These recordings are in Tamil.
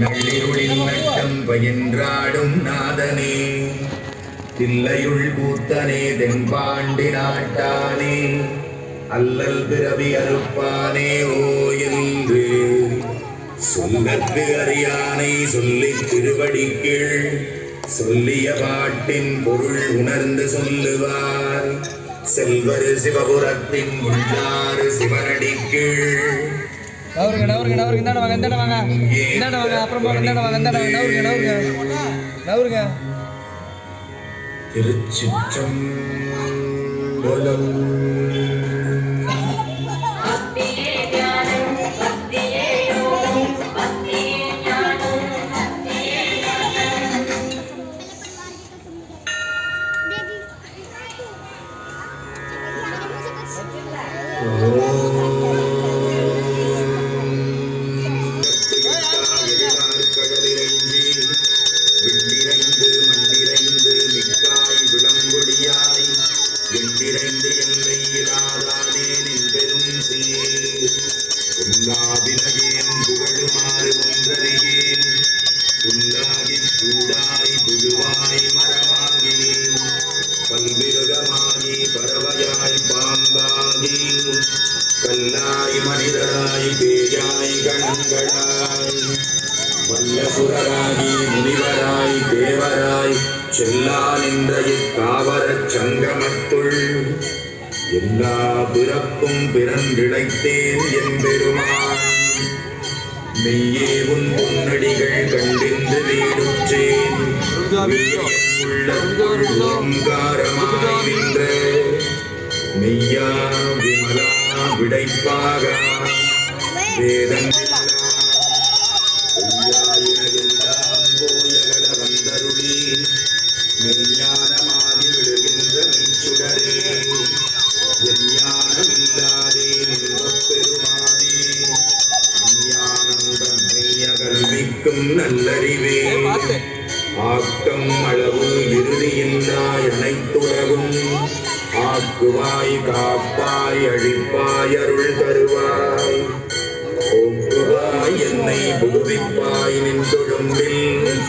நள்ளிருளில் நட்டம் பயின்றாடும் நாதனே. தில்லையுள் கூத்தனே தென்பாண்டி நாட்டானே. அல்லல் பிறவி அறுப்பானே ஓ என்று சொல்லத்து அறியானை சொல்லி திருவடி கீழ் சொல்லிய பாட்டின் பொருள் உணர்ந்து சொல்லுவார். செல்வர் சிவபுரத்தின் உள்ளாறு சிவனடி கீழ் நவருங்க நவருங்க நவருங்க இந்தாண்ட வாங்க இந்தாண்ட வாங்க இந்தாண்ட வாங்க அப்புறம் போங்க இந்தாண்ட வாங்க இந்தாண்ட வாங்க நவருங்க நவருங்க நவருங்க திருச்சிற்றம்பலம் பக்தியே மனிதராய் பேயாய் கணங்களாய் வல்லசுரராகி முனிவராய் தேவராய் செல்லா நின்ற இக்காவரச் சங்கமத்துள். எல்லா பிறப்பும் பிறந்திழைத்தேன் என் பெருமான். மெய்யே உன் பொன்னடிகள் கண்டிந்து வீடுற்றேன். உள்ளத்துள் ஓங்காரமாய் நின்ற மெய்யா விமலா விடைப்பாக வேதங்களா நல்லறிவே. ஆக்கம் அளவு இறுதியில்லாய் அனைத்துலகும். ஆக்குவாய் காப்பாய் அழிப்பாய் அருள் தருவாய். ஒப்புவாய் என்னை புகுவிப்பாய் நின் தொழும்பில்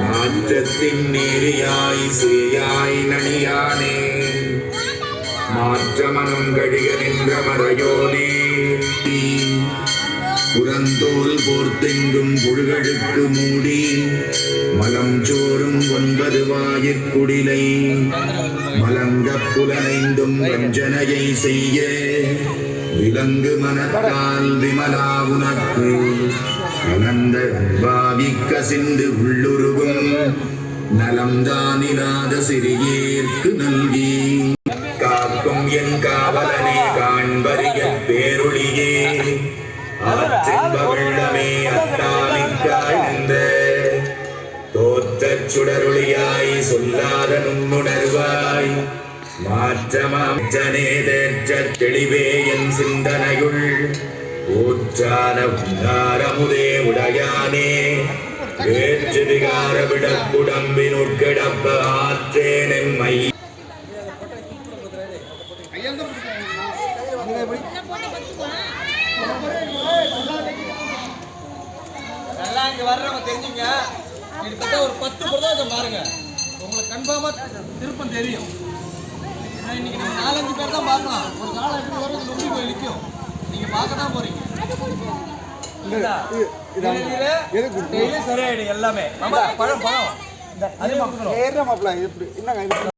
நாற்றத்தின் நீரியாய் சேயாய் நனியானே. மாற்றமனம் கழிக நின்ற மறையோனே புறந்தோல் போர்த்தெங்கும் புழுகழுக்கு மூடி மலம் சோறும் ஒன்பது வாயிற்குடிலை மலங்க புலனைந்தும் வஞ்சனையை செய்ய விலங்கு மனத்தால் விமலா உனக்கு. அனந்த பாவிக்க சிந்து உள்ளுருகும் நலம் தானிராத சிறியேற்கு நல்கி. காக்கும் என் காவலனே ஆற்றின்ப வெள்ளமே நின்ற தோற்றச் சுடரொளியாய் சொல்லாத நுண்ணுணர்வாய் மாற்றமாற்றனே தேற்றத் தெளிவே என் சிந்தனையுள். ஊற்றான உண்டாரமுதே உடையானே. வேற்று விகார விடக்குடம்பின் உட்கிடப்ப ஆற்றேன் எம்மை. நல்லா இங்க வர்றவங்க தெரிஞ்சுங்க. கிட்டத்தட்ட ஒரு பத்து பிரதோஷம் பாருங்க. உங்களுக்கு கன்ஃபார்மா திருப்பம் தெரியும். இன்னைக்கு நீங்க நாலஞ்சு பேர் தான் பார்க்கலாம். ஒரு காலம் எப்படி வரும் இது நொண்டி போய் நிற்கும் நீங்க பார்க்க தான் போறீங்க. சரியாயிடும் எல்லாமே. பழம் பழம். ஏற மாப்பிள்ள எப்படி? என்னங்க